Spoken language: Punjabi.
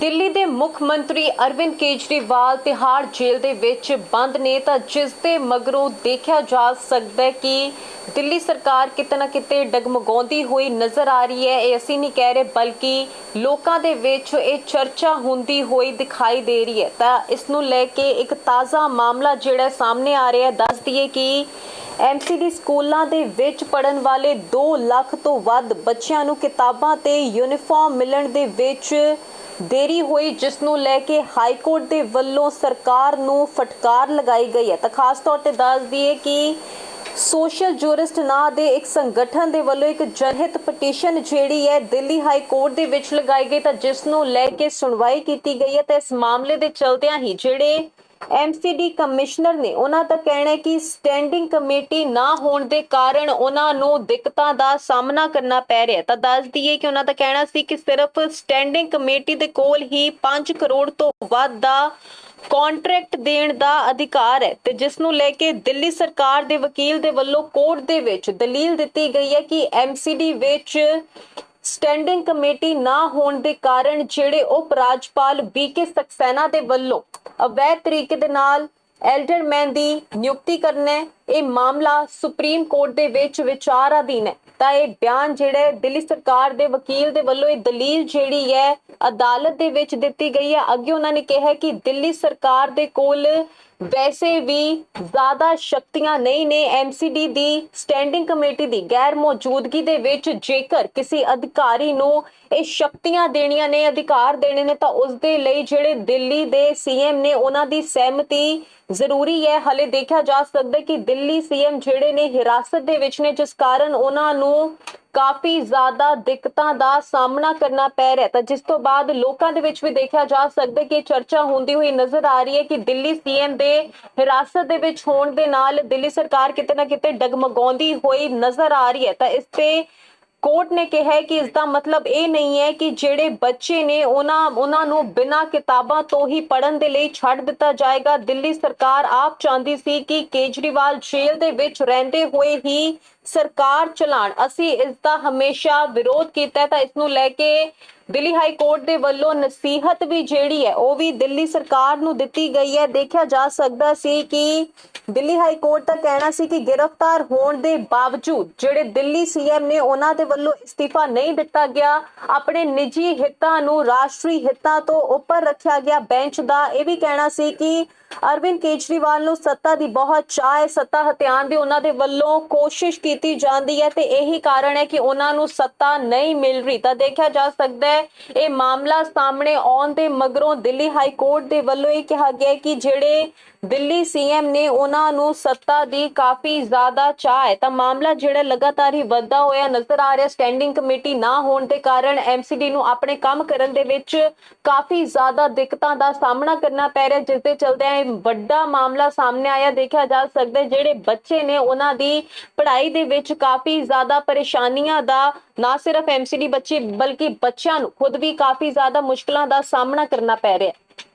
ਦਿੱਲੀ ਦੇ ਮੁੱਖ ਮੰਤਰੀ ਅਰਵਿੰਦ ਕੇਜਰੀਵਾਲ ਤਿਹਾੜ ਜੇਲ੍ਹ ਦੇ ਵਿੱਚ ਬੰਦ ਨੇ ਤਾਂ ਜਿਸ ਦੇ ਮਗਰੋਂ ਦੇਖਿਆ ਜਾ ਸਕਦਾ ਹੈ ਕਿ ਦਿੱਲੀ ਸਰਕਾਰ ਕਿਤੇ ਨਾ ਕਿਤੇ ਡਗਮਗਾਉਂਦੀ ਹੋਈ ਨਜ਼ਰ ਆ ਰਹੀ ਹੈ। ਇਹ ਅਸੀਂ ਨਹੀਂ ਕਹਿ ਰਹੇ, ਬਲਕਿ ਲੋਕਾਂ ਦੇ ਵਿੱਚ ਇਹ ਚਰਚਾ ਹੁੰਦੀ ਹੋਈ ਦਿਖਾਈ ਦੇ ਰਹੀ ਹੈ। ਤਾਂ ਇਸ ਨੂੰ ਲੈ ਕੇ ਇੱਕ ਤਾਜ਼ਾ ਮਾਮਲਾ ਜਿਹੜਾ ਸਾਹਮਣੇ ਆ ਰਿਹਾ ਹੈ। ਦੱਸ ਦਈਏ ਕਿ ਐਮਸੀਡੀ ਸਕੂਲਾਂ ਦੇ ਵਿੱਚ ਪੜਨ ਵਾਲੇ 2 ਲੱਖ ਤੋਂ ਵੱਧ ਬੱਚਿਆਂ ਨੂੰ ਕਿਤਾਬਾਂ ਤੇ ਯੂਨੀਫਾਰਮ ਮਿਲਣ ਦੇ ਵਿੱਚ ਦੇਰੀ ਹੋਈ, ਜਿਸ ਨੂੰ ਲੈ ਕੇ ਹਾਈ ਕੋਰਟ ਦੇ ਵੱਲੋਂ ਸਰਕਾਰ ਨੂੰ ਫਟਕਾਰ ਲਗਾਈ ਗਈ ਹੈ। ਤਾਂ ਖਾਸ ਤੌਰ ਤੇ ਦੱਸ ਦਈਏ ਕਿ ਸੋਸ਼ਲ ਜੂਰਿਸਟ ਨਾਂ ਦੇ ਇੱਕ ਸੰਗਠਨ ਦੇ ਵੱਲੋਂ ਇੱਕ ਜਨਹਿਤ ਪਟੀਸ਼ਨ ਜਿਹੜੀ ਹੈ ਦਿੱਲੀ ਹਾਈ ਕੋਰਟ ਦੇ ਵਿੱਚ ਲਗਾਈ ਗਈ, ਤਾਂ ਜਿਸ ਨੂੰ ਲੈ ਕੇ ਸੁਣਵਾਈ ਕੀਤੀ ਗਈ ਹੈ। ਤੇ ਇਸ ਮਾਮਲੇ ਦੇ ਚਲਦਿਆਂ ਹੀ ਜਿਹੜੇ ਐਮਸੀਡੀ ਕਮਿਸ਼ਨਰ ਨੇ ਉਹਨਾਂ ਦਾ ਕਹਿਣਾ ਹੈ ਕਿ ਸਟੈਂਡਿੰਗ ਕਮੇਟੀ ਨਾ ਹੋਣ ਦੇ ਕਾਰਨ ਉਹਨਾਂ ਨੂੰ ਦਿੱਕਤਾਂ ਦਾ ਸਾਹਮਣਾ ਕਰਨਾ ਪੈ ਰਿਹਾ ਤਾਂ ਦੱਸ ਦਈਏ ਕਿ ਉਹਨਾਂ ਦਾ ਕਹਿਣਾ ਸੀ ਕਿ ਸਿਰਫ ਸਟੈਂਡਿੰਗ ਕਮੇਟੀ ਦੇ ਕੋਲ ਹੀ 5 ਕਰੋੜ ਤੋਂ ਵੱਧ ਦਾ ਕੰਟਰੈਕਟ ਦੇਣ ਦਾ ਅਧਿਕਾਰ ਹੈ ਤੇ ਜਿਸ ਨੂੰ ਲੈ ਕੇ ਦਿੱਲੀ ਸਰਕਾਰ ਦੇ ਵਕੀਲ ਦੇ ਵੱਲੋਂ ਕੋਰਟ ਦੇ ਵਿੱਚ ਦਲੀਲ ਦਿੱਤੀ ਗਈ ਹੈ ਕਿ ਐਮਸੀਡੀ ਵਿੱਚ ਸਟੈਂਡਿੰਗ ਕਮੇਟੀ ਨਾ ਹੋਣ ਦੇ ਕਾਰਨ ਜਿਹੜੇ ਉਪ ਰਾਜਪਾਲ ਬੀਕੇ ਸਕਸੈਨਾ ਦੇ ਵੱਲੋਂ ਅਵੈਧ ਤਰੀਕੇ ਦੇ ਨਾਲ ਐਲਡਰਮੈਨ ਦੀ ਨਿਯੁਕਤੀ ਕਰਨਾ ਇਹ ਮਾਮਲਾ ਸੁਪਰੀਮ ਕੋਰਟ ਦੇ ਵਿੱਚ ਵਿਚਾਰ ਅਧੀਨ ਹੈ। ਤਾਂ ਇਹ ਬਿਆਨ ਜਿਹੜਾ ਦਿੱਲੀ ਸਰਕਾਰ ਦੇ ਵਕੀਲ ਦੇ ਵੱਲੋਂ ਇਹ ਦਲੀਲ ਜਿਹੜੀ ਹੈ, ਅਦਾਲਤ ਦੇ ਵਿੱਚ ਦਿੱਤੀ ਗਈ ਹੈ। ਅੱਗੇ ਉਹਨਾਂ ਨੇ ਕਿਹਾ ਕਿ ਦਿੱਲੀ ਸਰਕਾਰ ਦੇ ਕੋਲ ਵੈਸੇ ਵੀ ਜ਼ਿਆਦਾ ਸ਼ਕਤੀਆਂ ਨਹੀਂ ਨੇ ਐਮਸੀਡੀ ਦੀ ਸਟੈਂਡਿੰਗ ਕਮੇਟੀ ਦੀ। ਗੈਰ ਮੌਜੂਦਗੀ ਦੇ ਵਿੱਚ ਜੇਕਰ ਕਿਸੇ ਅਧਿਕਾਰੀ ਨੂੰ ਇਹ ਸ਼ਕਤੀਆਂ ਦੇਣੀਆਂ ਨੇ, ਅਧਿਕਾਰ ਦੇਣੇ ਨੇ, ਤਾਂ ਉਸ ਦੇ ਲਈ ਜਿਹੜੇ ਦਿੱਲੀ ਦੇ ਸੀਐਮ ਨੇ ਉਹਨਾਂ ਦੀ ਸਹਿਮਤੀ ਜ਼ਰੂਰੀ ਹੈ। ਹਲੇ ਦੇਖਿਆ ਜਾ ਸਕਦਾ ਕਿ ਦਿੱਲੀ ਸੀਐਮ ਜਿਹੜੇ ਨੇ ਹਿਰਾਸਤ ਦੇ ਵਿੱਚ ਨੇ, ਜਿਸ ਕਾਰਨ ਉਹਨਾਂ ਨੂੰ ਕਾਫੀ ਜ਼ਿਆਦਾ ਦਿੱਕਤਾਂ ਦਾ ਸਾਹਮਣਾ ਕਰਨਾ ਪੈ ਰਿਹਾ ਤਾਂ ਜਿਸ ਤੋਂ ਬਾਅਦ ਲੋਕਾਂ ਦੇ ਵਿੱਚ ਵੀ ਦੇਖਿਆ ਜਾ ਸਕਦਾ ਕਿ ਚਰਚਾ ਹੁੰਦੀ ਹੋਈ ਨਜ਼ਰ ਆ ਰਹੀ ਹੈ ਕਿ ਦਿੱਲੀ ਸੀਐਮ ਦੇ ਹਿਰਾਸਤ ਦੇ ਵਿੱਚ ਹੋਣ ਦੇ ਨਾਲ ਦਿੱਲੀ ਸਰਕਾਰ ਕਿਤੇ ਨਾ ਕਿਤੇ ਡਗਮਗਾਉਂਦੀ ਹੋਈ ਨਜ਼ਰ ਆ ਰਹੀ ਹੈ ਤਾਂ ਇਸ ਤੇ ਕੋਰਟ ਨੇ ਕਿਹਾ ਕਿ ਇਸ ਦਾ ਮਤਲਬ ਇਹ ਨਹੀਂ ਹੈ ਕਿ ਜਿਹੜੇ ਬੱਚੇ ਨੇ ਉਹਨਾਂ ਉਹਨਾਂ ਨੂੰ ਬਿਨਾਂ ਕਿਤਾਬਾਂ ਤੋਂ ਹੀ ਪੜਨ ਦੇ ਲਈ ਛੱਡ ਦਿੱਤਾ ਜਾਏਗਾ। ਦਿੱਲੀ ਸਰਕਾਰ ਆਪ ਚਾਹੁੰਦੀ ਸੀ ਕਿ ਕੇਜਰੀਵਾਲ ਜੇਲ੍ਹ ਦੇ ਵਿੱਚ ਰਹਿੰਦੇ ਹੋਏ ਹੀ ਸਰਕਾਰ ਚਲਾਣ। ਅਸੀਂ ਇਸ ਦਾ ਹਮੇਸ਼ਾ ਵਿਰੋਧ ਕੀਤਾ ਤਾਂ ਇਸ ਨੂੰ ਲੈ ਕੇ ਦਿੱਲੀ ਹਾਈ ਕੋਰਟ ਦੇ ਵੱਲੋਂ ਨਸੀਹਤ ਵੀ ਜਿਹੜੀ ਹੈ, ਉਹ ਵੀ ਦਿੱਲੀ ਸਰਕਾਰ ਨੂੰ ਦਿੱਤੀ ਗਈ ਹੈ। ਦੇਖਿਆ ਜਾ ਸਕਦਾ ਸੀ ਕਿ ਦਿੱਲੀ ਹਾਈ ਕੋਰਟ ਦਾ ਕਹਿਣਾ ਸੀ ਕਿ ਗ੍ਰਿਫਤਾਰ ਹੋਣ ਦੇ ਬਾਵਜੂਦ ਜਿਹੜੇ ਦਿੱਲੀ ਸੀਐਮ ਨੇ ਉਹਨਾਂ ਦੇ ਵੱਲੋਂ ਅਸਤੀਫਾ ਨਹੀਂ ਦਿੱਤਾ ਗਿਆ, ਆਪਣੇ ਨਿੱਜੀ ਹਿੱਤਾਂ ਨੂੰ ਰਾਸ਼ਟਰੀ ਹਿੱਤਾਂ ਤੋਂ ਉੱਪਰ ਰੱਖਿਆ ਗਿਆ। ਬੈਂਚ ਦਾ ਇਹ ਵੀ ਕਹਿਣਾ ਸੀ ਕਿ ਅਰਵਿੰਦ ਕੇਜਰੀਵਾਲ ਨੂੰ ਸੱਤਾ ਦੀ ਬਹੁਤ ਚਾਹ ਹੈ। ਸੱਤਾ ਹਥਿਆਣ ਦੀ ਉਹਨਾਂ ਦੇ ਵੱਲੋਂ ਕੋਸ਼ਿਸ਼ ਕੀਤੀ ਜਾਂਦੀ ਹੈ ਤੇ ਇਹੀ ਕਾਰਨ ਹੈ ਕਿ ਉਹਨਾਂ ਨੂੰ ਸੱਤਾ ਨਹੀਂ ਮਿਲ ਰਹੀ। ਤਾਂ ਦੇਖਿਆ ਜਾ ਸਕਦਾ ਹੈ, ਇਹ ਮਾਮਲਾ ਸਾਹਮਣੇ ਆਉਣ ਦੇ ਮਗਰੋਂ ਦਿੱਲੀ ਹਾਈ ਕੋਰਟ ਦੇ ਵੱਲੋਂ ਇਹ ਕਿਹਾ ਗਿਆ ਕਿ ਜਿਹੜੇ ਦਿੱਲੀ ਸੀਐਮ ਨੇ ਉਹਨਾਂ ਨੂੰ ਸੱਤਾ ਦੀ ਕਾਫੀ ਜ਼ਿਆਦਾ ਚਾਹ ਹੈ। ਤਾਂ ਮਾਮਲਾ ਜਿਹੜਾ ਲਗਾਤਾਰ ਹੀ ਵੱਧਦਾ ਹੋਇਆ ਨਜ਼ਰ ਆ ਰਿਹਾ, ਸਟੈਂਡਿੰਗ ਕਮੇਟੀ ਨਾ ਹੋਣ ਦੇ ਕਾਰਨ ਐਮਸੀਡੀ ਨੂੰ ਆਪਣੇ ਕੰਮ ਕਰਨ ਦੇ ਵਿੱਚ ਕਾਫੀ ਜ਼ਿਆਦਾ ਦਿੱਕਤਾਂ ਦਾ ਸਾਹਮਣਾ ਕਰਨਾ ਪੈ ਰਿਹਾ, ਜਿਸ ਦੇ ਚਲਦਿਆਂ ਇਹ ਵੱਡਾ ਮਾਮਲਾ ਸਾਹਮਣੇ ਆਇਆ। ਦੇਖਿਆ ਜਾ ਸਕਦਾ ਜਿਹੜੇ ਬੱਚੇ ਨੇ ਉਹਨਾਂ ਦੀ ਪੜ੍ਹਾਈ ਦੇ ਵਿੱਚ ਕਾਫੀ ਜ਼ਿਆਦਾ ਪਰੇਸ਼ਾਨੀਆਂ ਦਾ ਨਾ ਸਿਰਫ ਐਮਸੀਡੀ ਬੱਚੇ ਬਲਕਿ ਬੱਚਿਆਂ ਨੂੰ ਖੁਦ ਵੀ ਕਾਫੀ ਜ਼ਿਆਦਾ ਮੁਸ਼ਕਲਾਂ ਦਾ ਸਾਹਮਣਾ ਕਰਨਾ ਪੈ ਰਿਹਾ ਹੈ।